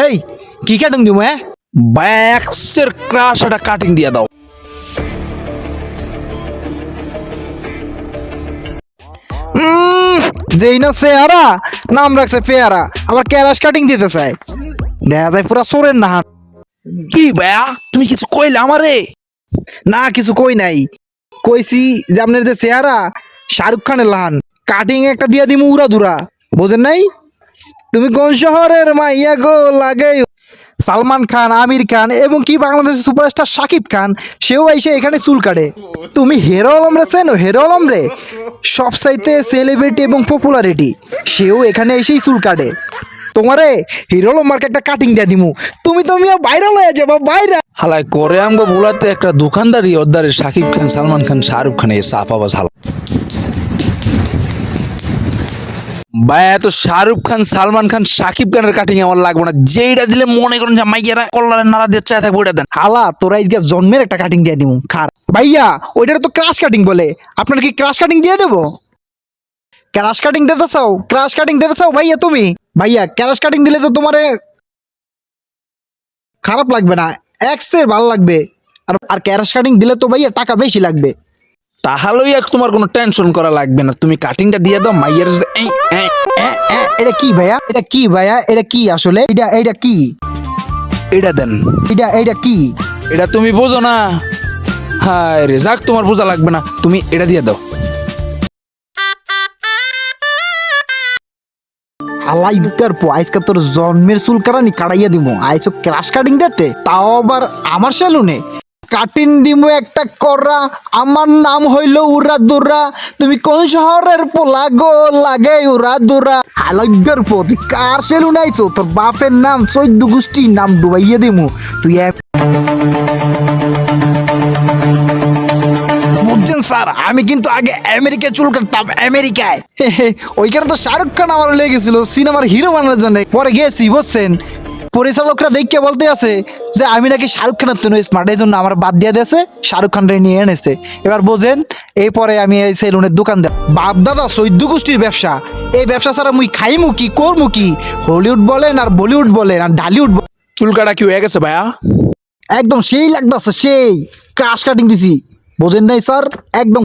এই কি কাটিং দিব হ্যাঁ? ব্যাক্সের ক্রাশ একটা কাটিং দিয়ে দাও। যেই না চেহারা নাম রাখছে পেয়ারা আবার ক্যারাস কাটিং দিতে চায়। দেখা যায় পুরা সোরের না কি ভাইয়া তুমি কিছু কইলে আমারে? না কিছু কই নাই। কইছি যে আপনার যে চেহারা শাহরুখ খানের লাহান। কাটিং একটা দিয়া দিমু উড়া দুরা বোঝেন নাই? তুমি কোন শহরের মাইয়া গো লাগে? সালমান খান, আমির খান এবং কি বাংলাদেশের সুপারস্টার শাকিব খান, সেও এসে এখানে চুল কাটে। তুমি হেরো আলম রে, চেনো? হেরো আলম রে? সব সাইতে সেলিব্রিটি এবং পপুলারিটি সেও এখানে এসেই চুল কাটে। তোমারে হিরো আলম মার্কে একটা কাটিং দিয়ে দিমু। তুমি তো মিয়া ভাইরাল হয়ে যাব ভাইরাল হালাই করে আমগো ভুলাতে একটা দোকানদারি ওদ্দারে শাকিব খান, সালমান খান, শাহরুখ খান এই সাফ আবাজ হালা ভাই, এত শাহরুখ খান, সালমান খান শাকিব খানের কাটিং আমার লাগবে না। যেইটা দিলে মনে করেন যে মাইয়ারা কল্লারে নাড়া দিয়ে চায় থাকবে, ওইটা দেন। হালা, তোরা আজকে জন্মের একটা কাটিং দিয়ে দিব খার। ভাইয়া, ওইটার তো ক্রাশ কাটিং বলে। আপনার কি ক্রাশ কাটিং দিয়ে দেবো? ক্রাশ কাটিং দিতে চাও? ক্রাশ কাটিং দিতে চাও ভাইয়া তুমি? ভাইয়া ক্রাশ কাটিং দিলে তো তোমারে খারাপ লাগবে না এক্সের ভালো লাগবে। আর আর ক্যারাশ কাটিং দিলে তো ভাইয়া টাকা বেশি লাগবে। তাহলেই আর তোমার কোনো টেনশন করা লাগবে না। তুমি কাটিংটা দিয়ে দাও মাইয়ের এটা কি ভাইয়া? এটা কি ভাইয়া? এটা কি আসলে? এটা এটা কি? এটা দেন। এটা এটা কি? এটা তুমি বোঝো না। হায় রে যাক তোমার বোঝা লাগবে না। তুমি এটা দিয়ে দাও। হালাই দিতার পো আজকে তোর জন্মের চুল কাটানি কাটাইয়া দিব আইসো ক্রাশ কাটিং দিতে তাও আবার আমার সেলুনে? কাটিং দিমু একটা করা আমার নাম হইল উরা দুরা। তুমি কোন শহরের পোলা গো? লাগে উরা দুরা। হালাইগার পো কার সেলুনে আইছো তোর বাপের নাম চৈদ্দ গোষ্ঠী নাম ডুবাইয়া দিমু। তুই বুঝছেন স্যার, আমি কিন্তু আগে আমেরিকায় চুল কাটতাম, আমেরিকায়। ওইখানে তো শাহরুখ খান আমার লেগেছিল, সিনেমার হিরো বানানোর জন্য। পরে গেছি, বুঝছেন? পরিচালকরা দেখে বলতে আছে যে আমি নাকি শাহরুখ খানের তো স্মার্ট এই জন্য আমার বাদ দিয়ে দিয়েছে শাহরুখ খানরে নিয়ে এনেছে। এবার বোঝেন এরপরে আমি এই সেলুনের দোকান দেব বাপ দাদা চৈদ্য গোষ্ঠীর ব্যবসা। এই ব্যবসা ছাড়া মুই খাইমু কি করমু কি? হলিউড বলেন আর বলিউড বলেন আর ঢালিউড চুল কাটা কি হয়ে গেছে ভাইয়া? একদম সেই লাগতেছে সেই। ক্রাশ কাটিং দিছি। বোঝেন নাই স্যার? একদম